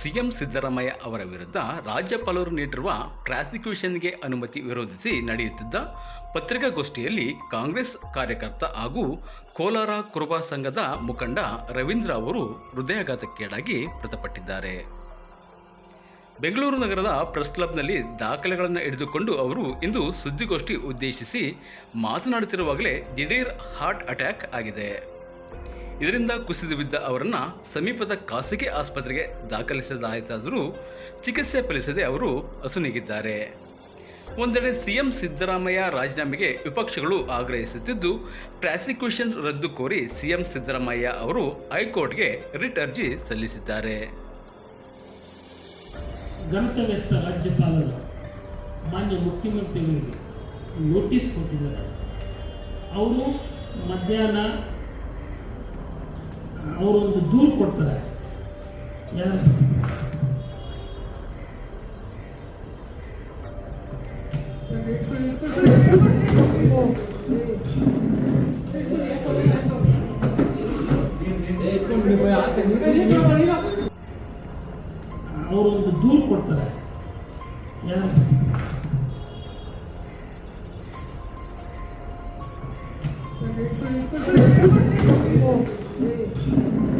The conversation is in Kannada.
ಸಿಎಂ ಸಿದ್ದರಾಮಯ್ಯ ಅವರ ವಿರುದ್ಧ ರಾಜ್ಯಪಾಲರು ನೀಡಿರುವ ಪ್ರಾಸಿಕ್ಯೂಷನ್ಗೆ ಅನುಮತಿ ವಿರೋಧಿಸಿ ನಡೆಯುತ್ತಿದ್ದ ಪತ್ರಿಕಾಗೋಷ್ಠಿಯಲ್ಲಿ ಕಾಂಗ್ರೆಸ್ ಕಾರ್ಯಕರ್ತ ಹಾಗೂ ಕೋಲಾರ ಕುರುಬ ಸಂಘದ ಮುಖಂಡ ರವೀಂದ್ರ ಅವರು ಹೃದಯಾಘಾತಕ್ಕೀಡಾಗಿ ಮೃತಪಟ್ಟಿದ್ದಾರೆ. ಬೆಂಗಳೂರು ನಗರದ ಪ್ರೆಸ್ ಕ್ಲಬ್ನಲ್ಲಿ ದಾಖಲೆಗಳನ್ನು ಹಿಡಿದುಕೊಂಡು ಅವರು ಇಂದು ಸುದ್ದಿಗೋಷ್ಠಿ ಉದ್ದೇಶಿಸಿ ಮಾತನಾಡುತ್ತಿರುವಾಗಲೇ ದಿಢೀರ್ ಹಾರ್ಟ್ ಅಟ್ಯಾಕ್ ಆಗಿದೆ. ಇದರಿಂದ ಕುಸಿದು ಬಿದ್ದ ಅವರನ್ನು ಸಮೀಪದ ಖಾಸಗಿ ಆಸ್ಪತ್ರೆಗೆ ದಾಖಲಿಸಲಾಯಿತಾದರೂ ಚಿಕಿತ್ಸೆ ಫಲಿಸದೆ ಅವರು ಅಸುನೀಗಿದ್ದಾರೆ. ಒಂದೆಡೆ ಸಿಎಂ ಸಿದ್ದರಾಮಯ್ಯ ರಾಜೀನಾಮೆಗೆ ವಿಪಕ್ಷಗಳು ಆಗ್ರಹಿಸುತ್ತಿದ್ದು, ಪ್ರಾಸಿಕ್ಯೂಷನ್ ರದ್ದು ಕೋರಿ ಸಿಎಂ ಸಿದ್ದರಾಮಯ್ಯ ಅವರು ಹೈಕೋರ್ಟ್ಗೆ ರಿಟ್ ಅರ್ಜಿ ಸಲ್ಲಿಸಿದ್ದಾರೆ. ರಾಜ್ಯಪಾಲರು ಮಾನ್ಯ ಮುಖ್ಯಮಂತ್ರಿಗಳಿಗೆ ನೋಟಿಸ್ ಕೊಟ್ಟಿದ್ದಾರೆ. ಅವರು ಮಧ್ಯಾಹ್ನ ಅವರೊಂದು ದೂರು ಕೊಡ್ತಾರೆ ಯಾರು ಅವರೊಂದು ದೂರು ಕೊಡ್ತಾರೆ ಯಾರು 네.